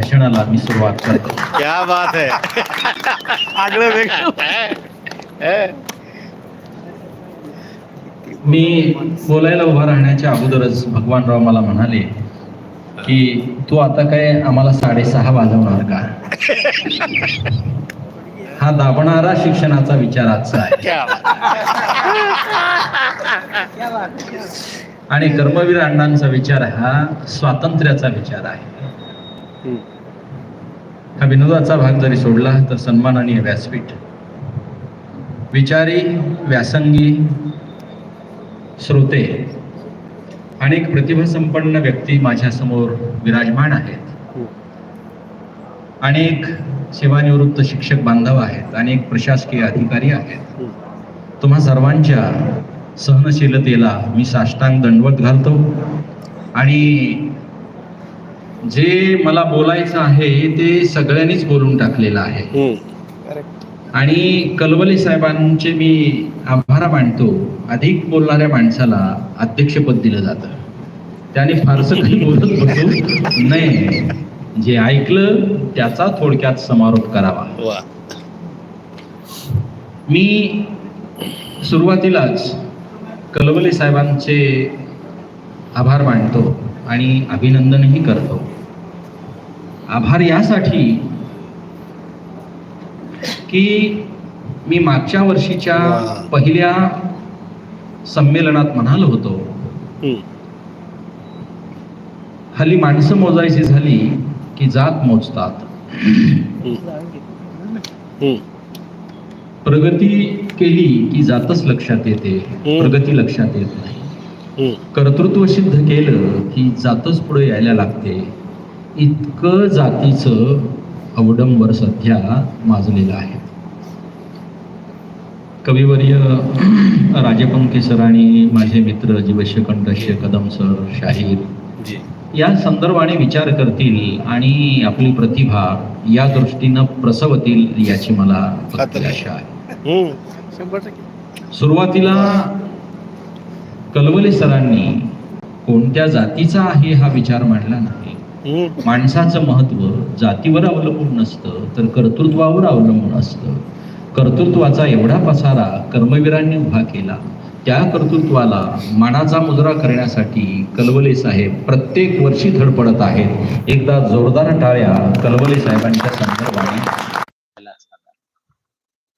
भाषणाला मी सुरुवात करतो. क्या बात है. आगळं वेगळं. मी बोलायला उभा राहण्याच्या अगोदरच भगवानराव मला म्हणाले की तू आता काय आम्हाला साडेसहा वाजवणार का? हा दाबणारा शिक्षणाचा विचार आजचा आहे. आणि कर्मवीर अण्णांचा विचार हा स्वातंत्र्याचा विचार आहे. हा विनोदाचा भाग जरी सोडला तर सन्माननीय व्यासपीठ. विचारी व्यासंगी श्रोते. अनेक प्रतिभासंपन्न व्यक्ती माझ्यासमोर विराजमान आहेत. अनेक सेवानिवृत्त शिक्षक बांधव आहेत अनेक प्रशासकीय अधिकारी आहेत. तुम्हा सर्वांच्या सहनशीलतेला मी साष्टांग दंडवत घालतो आणि जे मला बोलायचं आहे ते सगळ्यांनीच बोलून टाकलेलं आहे. आणि कलवले साहेबांचे मी आभार मानतो. अधिक बोलणाऱ्या माणसाला अध्यक्षपद दिलं जातं. त्याने फारसं काही बोलत बसू नये. जे ऐकलं त्याचा थोडक्यात समारोप करावा. मी सुरुवातीलाच कलवले साहेबांचे आभार मानतो आणि अभिनंदनही करतो. आभार यासाठी की मी मागच्या वर्षीच्या. पहिल्या संमेलनात म्हणालो होतो हल्ली माणसं मोजायची झाली की जात मोजतात. प्रगती केली की जातच लक्षात येते प्रगती लक्षात येत नाही. कर्तृत्व सिद्ध केलं की जातच पुढे यायला लागते. इतकं जातीचं अवडंबर सध्या माजलेलं आहे. कविवर्य राजपंके सर आणि माझे मित्र जीवश्य कंठश्य कदम सर शाहीर जी. या संदर्भाने विचार करतील आणि आपली प्रतिभा या दृष्टीनं प्रसवतील याची मला पक्की खात्री आहे. आशा आहे. सुरुवातीला कलवले सरांनी कोणत्या जातीचा आहे हा विचार मांडला नाही हो. माणसाचं महत्त्व जातीवर अवलंबून नसतं तर कर्तृत्वावर अवलंबून असतं. कर्तृत्वाचा एवढा पसारा कर्मवीरांनी उभा केला त्या कर्तृत्वाला मानाचा मुजरा करण्यासाठी कलवले साहेब प्रत्येक वर्षी धडपडत आहेत. एकदा जोरदार टाळ्या कलवले साहेबांच्या संदर्भाने.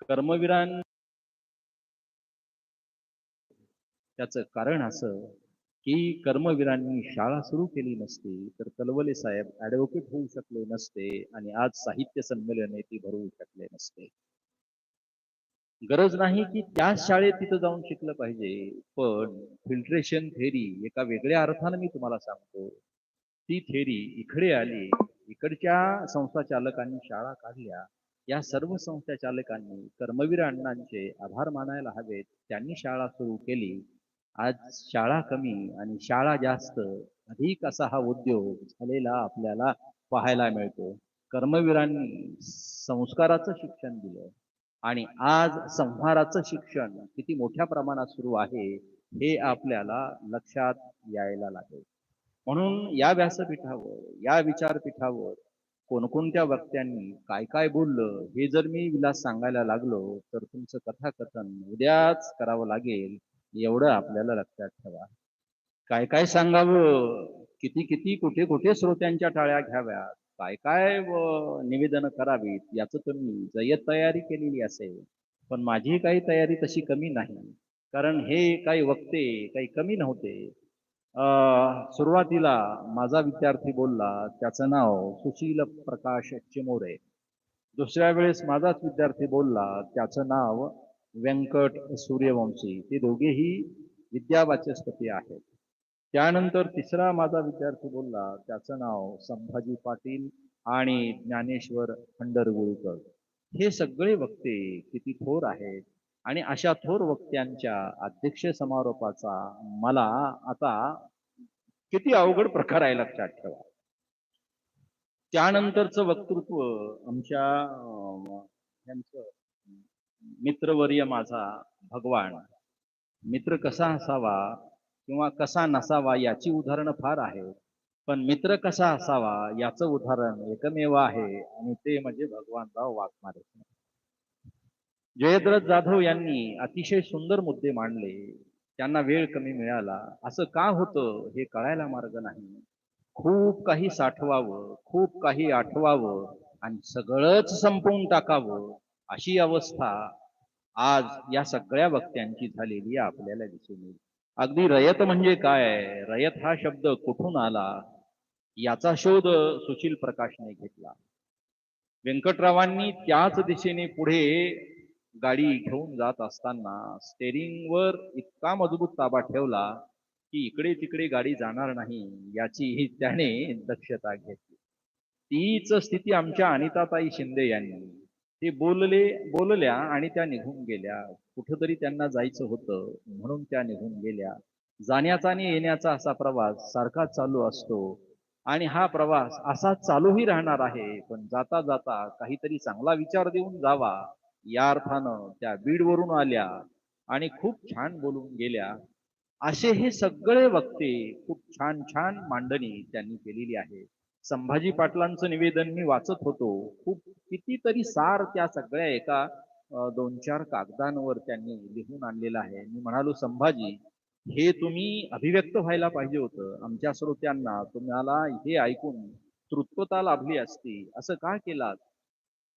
कर्मवीरां त्याच कारण असं की कर्मवीरांनी शाळा सुरू केली नसती तर कलवले साहेब ॲडव्होकेट होऊ शकले नसते आणि आज साहित्य संमेलने ती भरवू शकले नसते. गरज नाही की त्याच शाळेत तिथं जाऊन शिकलं पाहिजे पण फिल्ट्रेशन थेरी एका वेगळ्या अर्थानं मी तुम्हाला सांगतो. ती थेरी इकडे आली इकडच्या संस्था चालकांनी शाळा काढल्या. या सर्व संस्था चालकांनी कर्मवीर अण्णांचे आभार मानायला हवेत. त्यांनी शाळा सुरू केली. आज शाळा कमी आणि शाळा जास्त अधिक असा हा उद्योग झालेला आपल्याला पाहायला मिळतो. कर्मवीरांनी संस्काराचं शिक्षण दिलं आणि आज संहाराचं शिक्षण किती मोठ्या प्रमाणात सुरू आहे हे आपल्याला लक्षात यायला लागेल. म्हणून या व्यासपीठावर या विचारपीठावर कोणकोणत्या वक्त्यांनी काय काय बोललं हे जर मी विलास सांगायला लागलो तर तुमचं कथाकथन उद्याच करावं लागेल. एवढं आपल्याला लक्षात ठेवा. काय काय सांगावं? किती किती कुठे कुठे श्रोत्यांच्या टाळ्या घ्याव्यात? काय काय निवेदन करावीत? याचं तुम्ही जय्यत तयारी केलेली असेल पण माझी काही तयारी तशी कमी नाही. कारण हे काही वक्ते काही कमी नव्हते. सुरुवातीला माझा विद्यार्थी बोलला त्याचं नाव सुशील प्रकाश चिमोरे. दुसऱ्या वेळेस माझाच विद्यार्थी बोलला त्याचं नाव व्यंकट सूर्यवंशी ते दोघेही विद्यावाचस्पती आहेत. त्यानंतर तिसरा माझा विद्यार्थी बोलला त्याचं नाव संभाजी पाटील आणि ज्ञानेश्वर खंडरगुळकर. हे सगळे वक्ते किती थोर आहेत आणि अशा थोर वक्त्यांच्या अध्यक्ष समारोपाचा मला आता किती अवघड प्रकार आहे लक्षात ठेवा. त्यानंतरचं वक्तृत्व आमच्या यांचं मित्रवर्य माझा भगवान. मित्र कसा असावा किंवा कसा नसावा याची उदाहरणं फार आहेत. पण मित्र कसा असावा याचं उदाहरण एकमेव आहे आणि ते म्हणजे भगवानराव वाघमारे. जयद्रथ जाधव यांनी अतिशय सुंदर मुद्दे मांडले. त्यांना वेळ कमी मिळाला. असं का होतं हे कळायला मार्ग नाही. खूप काही साठवावं खूप काही आठवावं आणि सगळंच संपवून टाकावं. अशी अवस्था आज या सगळ्या वक्त्यांची झालेली आपल्याला दिसून येईल. अगदी रयत म्हणजे काय? रयत हा शब्द कुठून आला? याचा शोध सुशील प्रकाशने घेतला. व्यंकटरावांनी त्याच दिशेने पुढे गाडी घेऊन जात असताना स्टेरिंगवर इतका मजबूत ताबा ठेवला की इकडे तिकडे गाडी जाणार नाही याची त्याने दक्षता घेतली. तीच स्थिती आमच्या अनिताताई शिंदे यांनी ते बोलले बोलल्या आणि त्या निघून गेल्या. कुठंतरी त्यांना जायचं होतं म्हणून त्या निघून गेल्या. जाण्याचा आणि येण्याचा असा प्रवास सारखा चालू असतो. आणि हा प्रवास असा चालूही राहणार आहे पण जाता जाता काहीतरी चांगला विचार देऊन जावा या अर्थानं त्या बीडवरून आल्या आणि खूप छान बोलून गेल्या. असे हे सगळे वक्ते खूप छान छान मांडणी त्यांनी केलेली आहे. संभाजी पाटलांचं निवेदन मी वाचत होतो. खूप कितीतरी सार त्या सगळ्या एका दोन चार कागदांवर त्यांनी लिहून आणलेलं आहे. मी म्हणालो संभाजी हे तुम्ही अभिव्यक्त व्हायला पाहिजे होतं. आमच्या श्रोत्यांना तुम्हाला हे ऐकून तृत्वता लाभली असती. असं का केलात?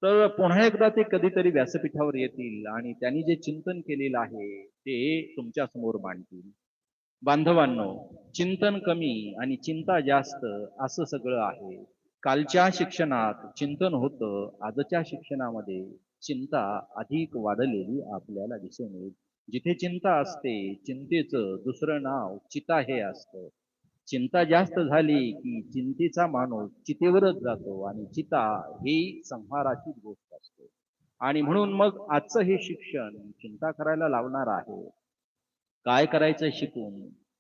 तर पुन्हा एकदा ते कधीतरी व्यासपीठावर येतील आणि त्यांनी जे चिंतन केलेलं आहे ते तुमच्यासमोर मांडतील. बांधवांनो चिंतन कमी आणि चिंता जास्त असं सगळं आहे. कालच्या शिक्षणात चिंतन होतं आजच्या शिक्षणामध्ये चिंता अधिक वाढलेली आपल्याला दिसून येईल. जिथे चिंता असते चिंतेचं दुसरं नाव चिता हे असतं. चिंता जास्त झाली की चिंतेचा माणूस चितेवरच जातो आणि चिता ही संहाराची गोष्ट असते. आणि म्हणून मग आजचं हे शिक्षण चिंता करायला लावणार आहे. काय करायचं शिकून?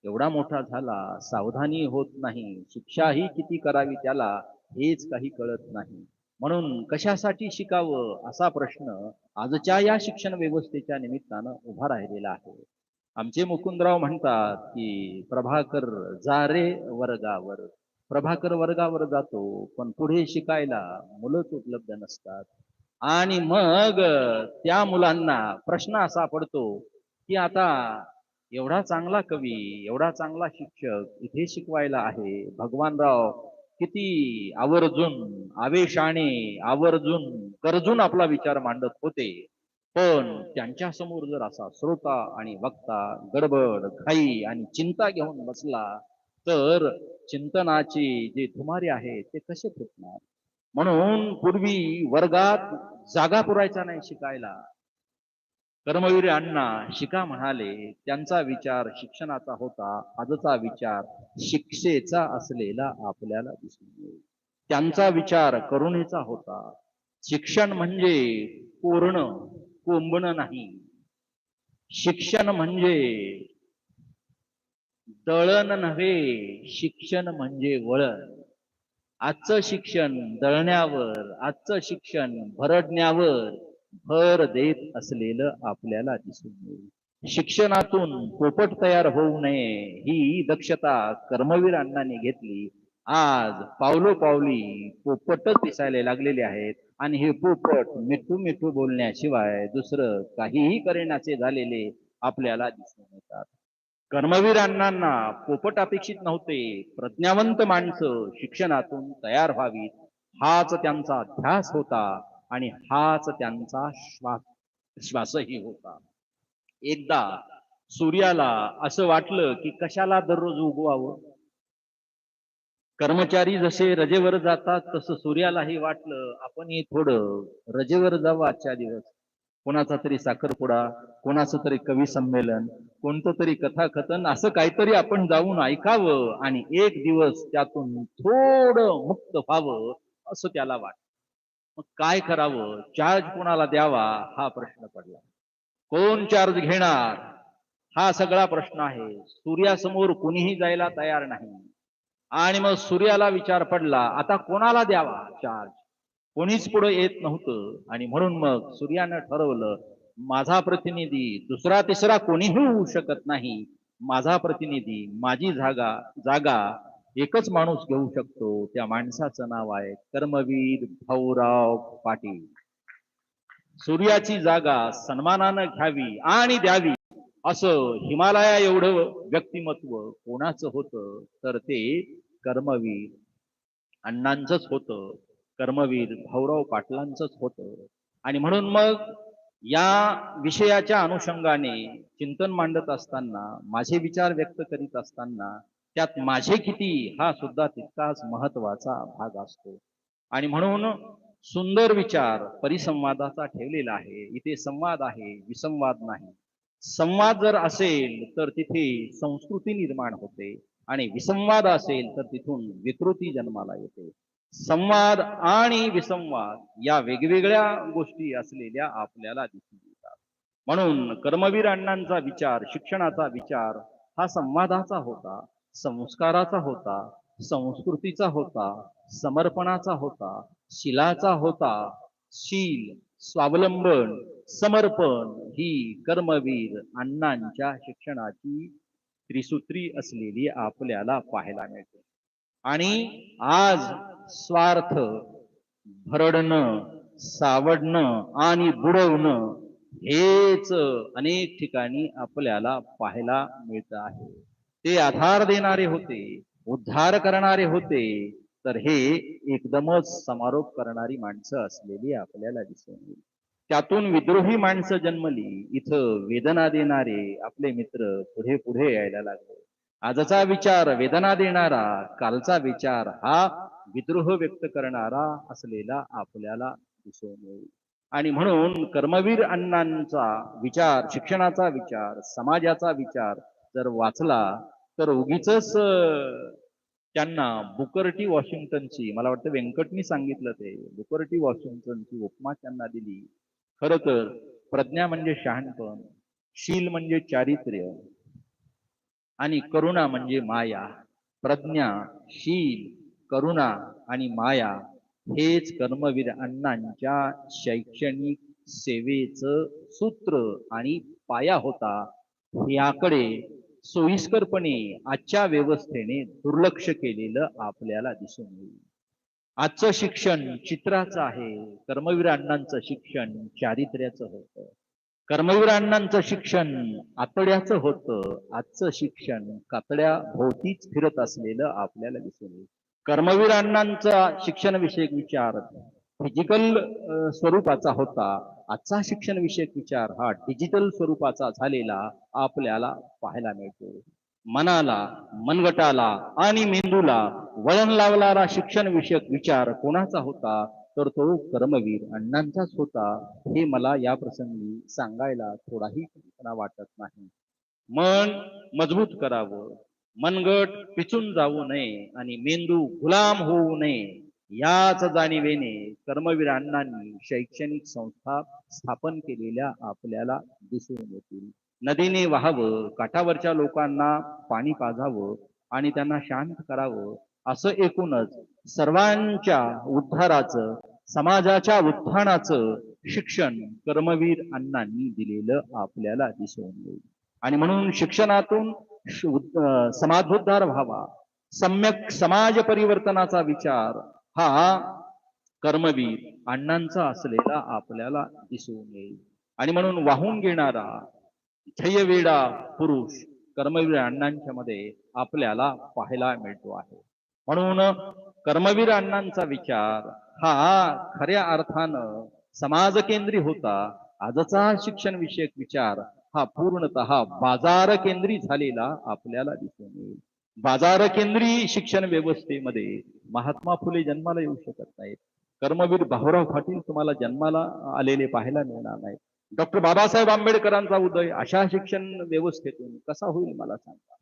एवढा मोठा झाला सावधानी होत नाही. शिक्षाही किती करावी त्याला हेच काही कळत नाही. म्हणून कशासाठी शिकावं असा प्रश्न आजच्या या शिक्षण व्यवस्थेच्या निमित्तानं उभा राहिलेला आहे. आमचे मुकुंदराव म्हणतात की प्रभाकर जा रे वर्गावर. प्रभाकर वर्गावर जातो पण पुढे शिकायला मुलंच उपलब्ध नसतात. आणि मग त्या मुलांना प्रश्न असा पडतो की आता एवढा चांगला कवी एवढा चांगला शिक्षक इथे शिकवायला आहे. भगवानराव किती आवर्जून आवेशाने आवर्जून कर्जून आपला विचार मांडत होते. पण त्यांच्यासमोर जर असा श्रोता आणि वक्ता गडबड घाई आणि चिंता घेऊन बसला तर चिंतनाची जे धुमारे आहे ते कसे फुटणार? म्हणून पूर्वी वर्गात जागा पुरायचा नाही शिकायला. कर्मवीर अण्णा शिका म्हणाले त्यांचा विचार शिक्षणाचा होता आजचा विचार शिक्षेचा असलेला आपल्याला दिसून येईल. त्यांचा विचार करुणेचा होता. शिक्षण म्हणजे पूर्ण कोंबणं नाही. शिक्षण म्हणजे दळण नव्हे शिक्षण म्हणजे वळण. आजचं शिक्षण दळण्यावर आजचं शिक्षण भरडण्यावर भर देत असलेलं आपल्याला दिसून येईल. शिक्षणातून पोपट तयार होऊ नये ही दक्षता कर्मवीर अण्णांनी घेतली. आज पावलो पावली पोपटच दिसायला लागलेले आहेत आणि हे पोपट मिठू मिठू बोलण्याशिवाय दुसरं काहीही करण्याचे झालेले आपल्याला दिसून येतात. कर्मवीर अण्णांना पोपट अपेक्षित नव्हते. प्रज्ञावंत माणसं शिक्षणातून तयार व्हावीत. हाच त्यांचा ध्यास होता. आणि हाच त्यांचा श्वास श्वासही होता. एकदा सूर्याला असं वाटलं की कशाला दररोज उगवावं? कर्मचारी जसे रजेवर जातात तसं सूर्यालाही वाटलं आपण हे थोडं रजेवर जावं आजच्या दिवस. कोणाचा तरी साखरपुडा कोणाचं तरी कवी संमेलन कोणतं तरी कथाकथन असं काहीतरी आपण जाऊन ऐकावं आणि एक दिवस त्यातून थोडं मुक्त व्हावं असं त्याला वाटतं मग काय करावं? चार्ज कोणाला द्यावा? हा प्रश्न पडला. कोण चार्ज घेणार? हा सगळा प्रश्न आहे. सूर्यासमोर कुणीही जायला तयार नाही. आणि मग सूर्याला विचार पडला आता कोणाला द्यावा चार्ज कोणीच पुढे येत नव्हतं. आणि म्हणून मग सूर्यानं ठरवलं माझा प्रतिनिधी दुसरा तिसरा कोणीही होऊ शकत नाही. माझा प्रतिनिधी माझी जागा जागा एकच माणूस घेऊ शकतो. त्या माणसाचं नाव आहे कर्मवीर भाऊराव पाटील. सूर्याची जागा सन्मानानं घ्यावी आणि द्यावी असं हिमालया एवढं व्यक्तिमत्व कोणाचं होतं? तर ते कर्मवीर अण्णांचंच होतं. कर्मवीर भाऊराव पाटलांचंच होतं. आणि म्हणून मग या विषयाच्या अनुषंगाने चिंतन मांडत असताना माझे विचार व्यक्त करीत असताना त्यात माझे किती हा सुद्धा तितकाच महत्त्वाचा भाग असतो. आणि म्हणून सुंदर विचार परिसंवादाचा ठेवलेला आहे. इथे संवाद आहे विसंवाद नाही. संवाद जर असेल तर तिथे संस्कृती निर्माण होते. आणि विसंवाद असेल तर तिथून विकृती जन्माला येते. संवाद आणि विसंवाद या वेगवेगळ्या गोष्टी असलेल्या आपल्याला दिसून येतात. म्हणून कर्मवीर अण्णांचा विचार शिक्षणाचा विचार हा संवादाचा होता. संस्काराचा होता संस्कृतीचा होता समर्पणाचा होता शिलाचा होता. शील स्वावलंबन समर्पण ही कर्मवीर अण्णांच्या शिक्षणाची त्रिसूत्री असलेली आपल्याला पाहायला मिळते. आणि आज स्वार्थ भरडणं सावडणं आणि बुडवणं हेच अनेक ठिकाणी आपल्याला पाहायला मिळत आहे. ते आधार देणारे होते उद्धार करणारे होते तर हे एकदमच समारोप करणारी माणसं असलेली आपल्याला दिसून येईल. त्यातून विद्रोही माणसं जन्मली इथं वेदना देणारे आपले मित्र पुढे पुढे यायला लागले. आजचा विचार वेदना देणारा कालचा विचार हा विद्रोह व्यक्त करणारा असलेला आपल्याला दिसून येईल. आणि म्हणून कर्मवीर अण्णांचा विचार शिक्षणाचा विचार समाजाचा विचार जर वाचला तर उगीच त्यांना बुकरटी वॉशिंग्टनची मला वाटतं व्यंकटनी सांगितलं ते बुकरटी वॉशिंग्टनची उपमा त्यांना दिली. खर तर प्रज्ञा म्हणजे शहाणपण शील म्हणजे चारित्र्य आणि करुणा म्हणजे माया. प्रज्ञा शील करुणा आणि माया हेच कर्मवीर अण्णांच्या शैक्षणिक सेवेचं सूत्र आणि पाया होता. याकडे सोयीस्करपणे आजच्या व्यवस्थेने दुर्लक्ष केलेलं आपल्याला दिसून येईल. आजचं शिक्षण चित्राचं आहे कर्मवीर अण्णांचं शिक्षण चारित्र्याचं होतं. कर्मवीर अण्णांचं शिक्षण आतड्याचं होतं. आजचं शिक्षण कातड्या भोवतीच फिरत असलेलं आपल्याला दिसून येईल. कर्मवीर अण्णांचा शिक्षणविषयक विचार फिजिकल स्वरूपाचा होता. आजचा शिक्षण विषयक विचार हा डिजिटल स्वरूपाचा झालेला आपल्याला पाहायला मिळतो. मनाला मनगटाला आणि मेंदूला वळण लावणारा शिक्षण विषयक विचार कोणाचा होता? तर तो कर्मवीर अण्णांचाच होता. हे मला या प्रसंगी सांगायला थोडाही वाटत नाही. मन मजबूत करावं. मनगट पिचून जाऊ नये आणि मेंदू गुलाम होऊ नये. याच जाणीवेने कर्मवीर अण्णांनी शैक्षणिक संस्था स्थापन केलेल्या आपल्याला दिसून येतील. नदीने व्हावं काठावरच्या लोकांना पाणी पाजावं आणि त्यांना शांत करावं असं एकूणच सर्वांच्या उद्धाराचं समाजाच्या उत्थानाचं शिक्षण कर्मवीर अण्णांनी दिलेलं आपल्याला दिसून येईल. आणि म्हणून शिक्षणातून उद- समाजोद्धार व्हावा सम्यक समाज परिवर्तनाचा विचार हा कर्मवीर अण्णांचा असलेला आपल्याला दिसून येईल. आणि म्हणून वाहून घेणारा ध्येयवेडा पुरुष कर्मवीर अण्णांच्या मध्ये आपल्याला पाहायला मिळतो आहे. म्हणून कर्मवीर अण्णांचा विचार हा खऱ्या अर्थानं समाज केंद्री होता. आजचा शिक्षण विषयक विचार हा पूर्णतः बाजार केंद्री झालेला आपल्याला दिसून येईल. बाजार केंद्री शिक्षण व्यवस्थेमध्ये महात्मा फुले जन्माला येऊ शकत नाहीत. कर्मवीर भाऊराव पाटील तुम्हाला जन्माला आलेले पाहायला मिळणार नाहीत. डॉक्टर बाबासाहेब आंबेडकरांचा उदय अशा शिक्षण व्यवस्थेतून कसा होईल मला सांगा.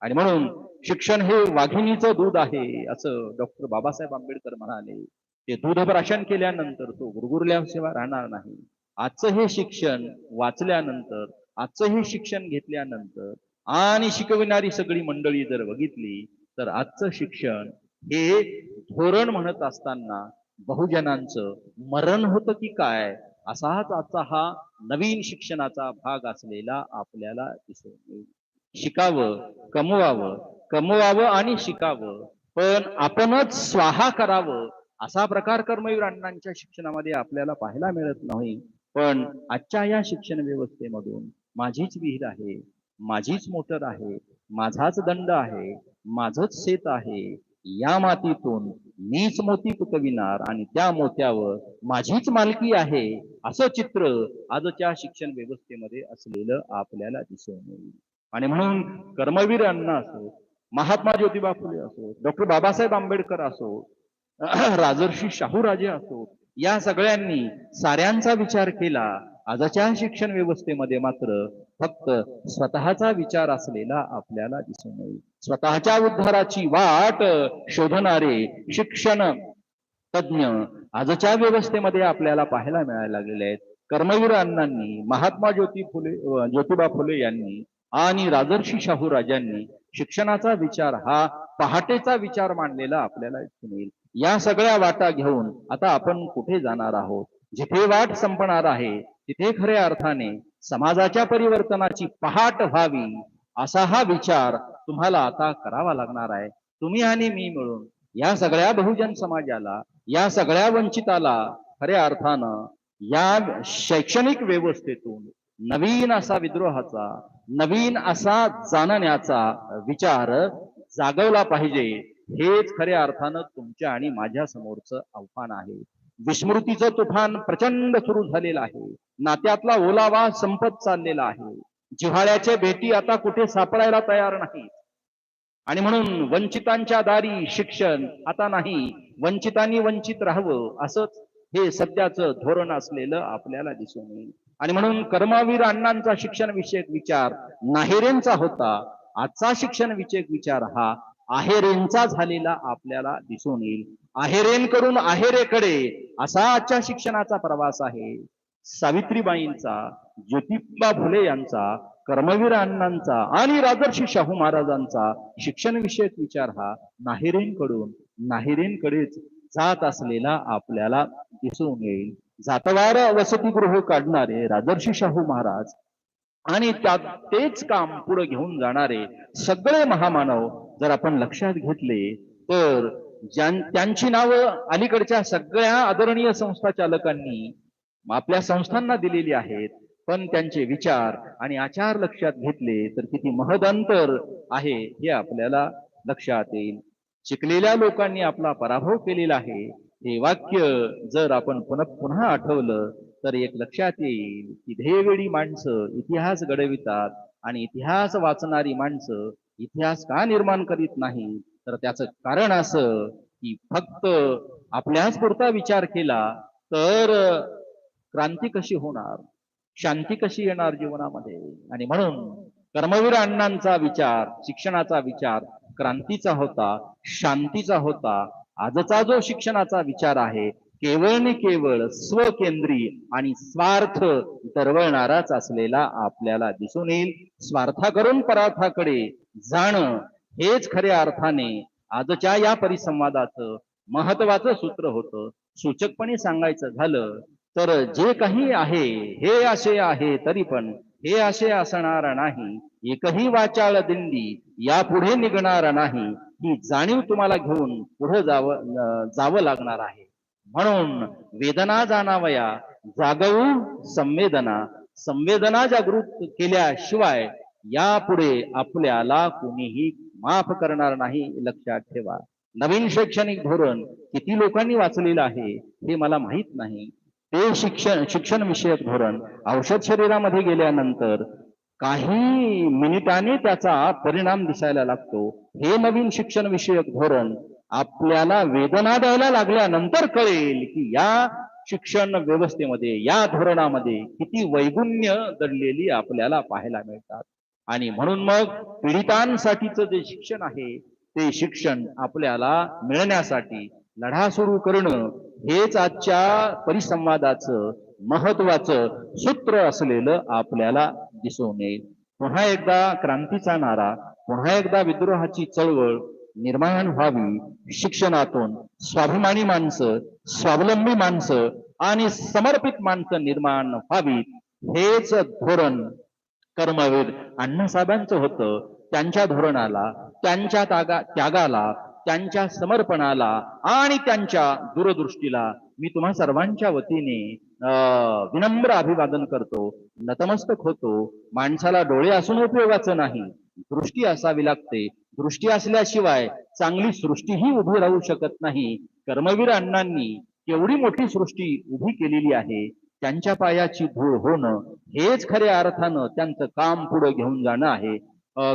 आणि म्हणून शिक्षण हे वाघिणीचं दूध आहे असं डॉक्टर बाबासाहेब आंबेडकर म्हणाले. ते दूध प्राशन केल्यानंतर तो गुरगुरल्याशिवाय राहणार नाही. आजचं हे शिक्षण वाचल्यानंतर आजचं हे शिक्षण घेतल्यानंतर आणि शिकविणारी सगळी मंडळी जर बघितली तर आजचं शिक्षण हे धोरण म्हणत असताना बहुजनांचं मरण होतं की काय? असाच आजचा हा नवीन शिक्षणाचा भाग असलेला आपल्याला दिसून येईल. शिकावं कमवावं कमवावं आणि शिकावं. पण आपणच स्वाहा करावं असा प्रकार कर्मवीर अण्णांच्या शिक्षणामध्ये आपल्याला पाहायला मिळत नाही. पण आजच्या या शिक्षण व्यवस्थेमधून माझीच विहीर आहे माझीच मोटर आहे माझाच दंड आहे माझच शेत आहे या मातीतून मीच मोती पिकविणार आणि त्या मोत्यावर माझीच मालकी आहे असं चित्र आजच्या शिक्षण व्यवस्थेमध्ये असलेलं आपल्याला दिसून येईल. आणि म्हणून कर्मवीर अण्णा असो महात्मा ज्योतिबा फुले असो डॉक्टर बाबासाहेब आंबेडकर असो राजर्षी शाहूराजे असो या सगळ्यांनी साऱ्यांचा विचार केला आजच्या शिक्षण व्यवस्थेमध्ये मात्र फक्त स्वतःचा विचार असलेला आपल्याला दिसून येईल. स्वतःच्या उद्धाराची वाट शोधणारे शिक्षण तज्ञ आजच्या व्यवस्थेमध्ये आपल्याला पाहायला मिळायला लागलेले आहेत. कर्मवीर अण्णांनी महात्मा ज्योती फुले ज्योतिबा फुले यांनी आणि राजर्षी शाहू राजांनी शिक्षणाचा विचार हा पहाटेचा विचार मांडलेला आपल्याला दिसून येईल. या सगळ्या वाटा घेऊन आता आपण कुठे जाणार आहोत? जिथे वाट संपणार आहे तिथे खऱ्या अर्थाने समाजाच्या परिवर्तनाची पहाट व्हावी असा हा विचार तुम्हाला आता करावा लागणार आहे. तुम्ही आणि मी मिळून या सगळ्या बहुजन समाजाला या सगळ्या वंचिताला खऱ्या अर्थानं या शैक्षणिक व्यवस्थेतून नवीन असा विद्रोहाचा नवीन असा जाणण्याचा विचार जागवला पाहिजे हेच खऱ्या अर्थानं तुमच्या आणि माझ्या समोरचं आव्हान आहे. विस्मृतीचं तुफान प्रचंड सुरू झालेलं आहे. नात्यातला ओलावा संपत चाललेला आहे. जिव्हाळ्याच्या भेटी आता कुठे सापडायला तयार नाही आणि म्हणून वंचितांच्या दारी शिक्षण आता नाही. वंचितांनी वंचित राहावं असंच हे सध्याचं धोरण असलेलं आपल्याला दिसून येईल. आणि म्हणून कर्मवीर अण्णांचा शिक्षण विषयक विचार नाहेरेंचा होता. आजचा शिक्षण विषयक विचार हा आहेरेंचा झालेला आपल्याला दिसून येईल. आहेरेंकडून आहेरेकडे असा आजच्या शिक्षणाचा प्रवास आहे. सावित्रीबाईंचा ज्योतिबा फुले यांचा कर्मवीर अण्णांचा आणि राजर्षी शाहू महाराजांचा शिक्षण विषयक विचार हा नाहिरेंकडून नाहिरेंकडेच जात असलेला आपल्याला दिसून येईल. जातवार वसतिगृह काढणारे राजर्षी शाहू महाराज आणि त्यात तेच काम पुढे घेऊन जाणारे सगळे महामानव जर आपण लक्षात घेतले तर त्यांची नावं अलीकडच्या सगळ्या आदरणीय संस्था चालकांनी आपल्या संस्थांना दिलेली आहेत पण त्यांचे विचार आणि आचार लक्षात घेतले तर किती महदंतर आहे हे आपल्याला लक्षात येईल. शिकलेल्या लोकांनी आपला पराभव केलेला आहे. हे वाक्य जर आपण पुन्हा पुन्हा आठवलं तर एक लक्षात येईल की ध्येयवेळी माणसं इतिहास घडवितात आणि इतिहास वाचणारी माणसं इतिहास का निर्माण करीत नाही तर त्याचं कारण असं की फक्त आपल्याच पुरता विचार केला तर क्रांती कशी होणार? शांती कशी येणार जीवनामध्ये? आणि म्हणून कर्मवीर अण्णांचा विचार शिक्षणाचा विचार क्रांतीचा होता शांतीचा होता. आजचा जो शिक्षणाचा विचार आहे केवळ नि केवळ स्वकेंद्री आणि स्वार्थ दरवळणाराच असलेला आपल्याला दिसून येईल. स्वार्थाकडून परार्थाकडे जाणं हेच खऱ्या अर्थाने आजच्या या परिसंवादाचं महत्वाचं सूत्र होतं. सूचकपणे सांगायचं झालं तर जे काही आहे हे असे आहे तरी पण हे असे असणार नाही. एकही वाचाळ दिंडी यापुढे निघणार नाही. ही जाणीव तुम्हाला घेऊन पुढे जावं जावं लागणार आहे. म्हणून वेदना जाणावया जागवू संवेदना. संवेदना जागृत केल्याशिवाय यापुढे आपल्याला कोणीही माफ करणार नाही लक्षात ठेवा. नवीन शैक्षणिक धोरण किती लोकांनी वाचलेलं आहे हे मला माहीत नाही. ते शिक्षण शिक्षण विषयक धोरण औषध शरीरामध्ये गेल्यानंतर काही मिनिटांनी त्याचा परिणाम दिसायला लागतो. हे नवीन शिक्षण विषयक धोरण आपल्याला वेदना द्यायला लागल्यानंतर कळेल की या शिक्षण व्यवस्थेमध्ये या धोरणामध्ये किती वैगुण्य दडलेली आपल्याला पाहायला मिळतात. आणि म्हणून मग पीडितांसाठीचं जे शिक्षण आहे ते शिक्षण आपल्याला मिळण्यासाठी लढा सुरू करणं हेच आजच्या परिसंवादाचं महत्वाचं सूत्र असलेलं आपल्याला दिसून येईल. पुन्हा एकदा क्रांतीचा नारा पुन्हा एकदा विद्रोहाची चळवळ निर्माण व्हावी. शिक्षणातून स्वाभिमानी माणसं स्वावलंबी माणसं आणि समर्पित माणसं निर्माण व्हावीत हेच धोरण कर्मवीर अण्णासाहेबांचं होतं. त्यांच्या धोरणाला त्यांच्या त्यागा त्यागाला त्यांच्या समर्पणाला आणि त्यांच्या दूरदृष्टीला मी तुम्हा सर्वांच्या वतीने अं, विनम्र अभिवादन करतो. नतमस्तक होतो. माणसाला डोळे असून उपयोगाचं नाही. दृष्टी असावी लागते. दृष्टी असल्याशिवाय चांगली सृष्टीही उभी राहू शकत नाही. कर्मवीर अण्णांनी केवढी मोठी सृष्टी उभी केलेली आहे त्यांच्या पायाची धूळ होणं हेच खऱ्या अर्थानं त्यांचं काम पुढे घेऊन जाणं आहे.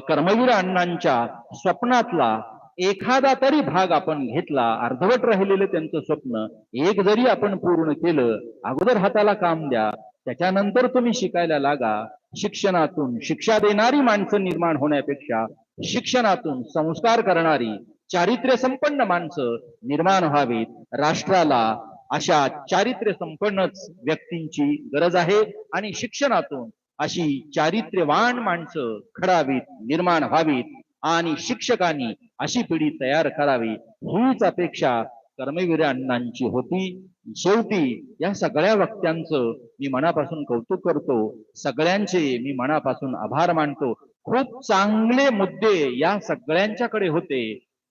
कर्मवीर अण्णांच्या स्वप्नातला एखादा तरी भाग आपण घेतला अर्धवट राहिलेलं त्यांचं स्वप्न एक जरी आपण पूर्ण केलं अगोदर हाताला काम द्या त्याच्यानंतर तुम्ही शिकायला लागा. शिक्षणातून शिक्षा देणारी माणसं निर्माण होण्यापेक्षा शिक्षणातून संस्कार करणारी चारित्र्य संपन्न माणसं निर्माण व्हावीत. राष्ट्राला अशा चारित्र्य संपन्नच व्यक्तींची गरज आहे आणि शिक्षणातून अशी चारित्र्यवान माणसं खडावीत निर्माण व्हावीत आणि शिक्षकांनी अशी पिढी तयार करावी हीच अपेक्षा कर्मवीर अण्णांची होती. शेवटी या सगळ्या वक्त्यांचं मी मनापासून कौतुक करतो. सगळ्यांचे मी मनापासून आभार मानतो. खूप चांगले मुद्दे या सगळ्यांच्याकडे होते.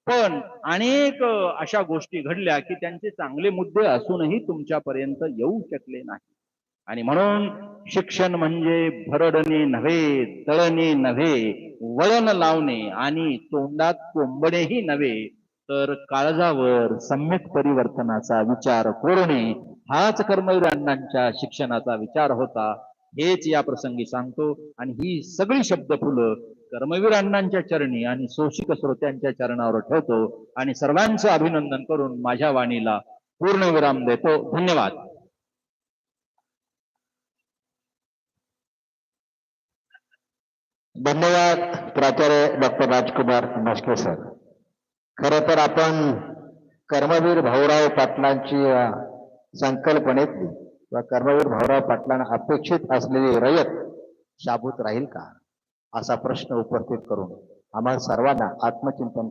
पण अनेक अशा गोष्टी घडल्या की त्यांचे चांगले मुद्दे असूनही तुमच्यापर्यंत येऊ शकले नाही. आणि म्हणून शिक्षण म्हणजे भरडणे नव्हे तळणे नव्हे वळण लावणे आणि तोंडात कोंबणेही नव्हे तर काळजावर सम्यक परिवर्तनाचा विचार कोरणे हाच कर्मवीर अण्णांच्या शिक्षणाचा विचार होता. हेच या प्रसंगी सांगतो. आणि ही सगळी शब्द फुलं कर्मवीर अण्णांच्या चरणी आणि सोशिक श्रोत्यांच्या चरणावर ठेवतो. आणि सर्वांचं अभिनंदन करून माझ्या वाणीला पूर्ण विराम देतो. धन्यवाद. धन्यवाद प्राचार्य डॉक्टर राजकुमार म्हस्के सर. खर तर आपण कर्मवीर भाऊराव पाटलांची संकल्पनेतली किंवा कर्मवीर भाऊराव पाटलांना अपेक्षित असलेली रयत शाबूत राहील का? असा प्रश्न उपस्थित करून आम्हाला सर्वांना आत्मचिंतन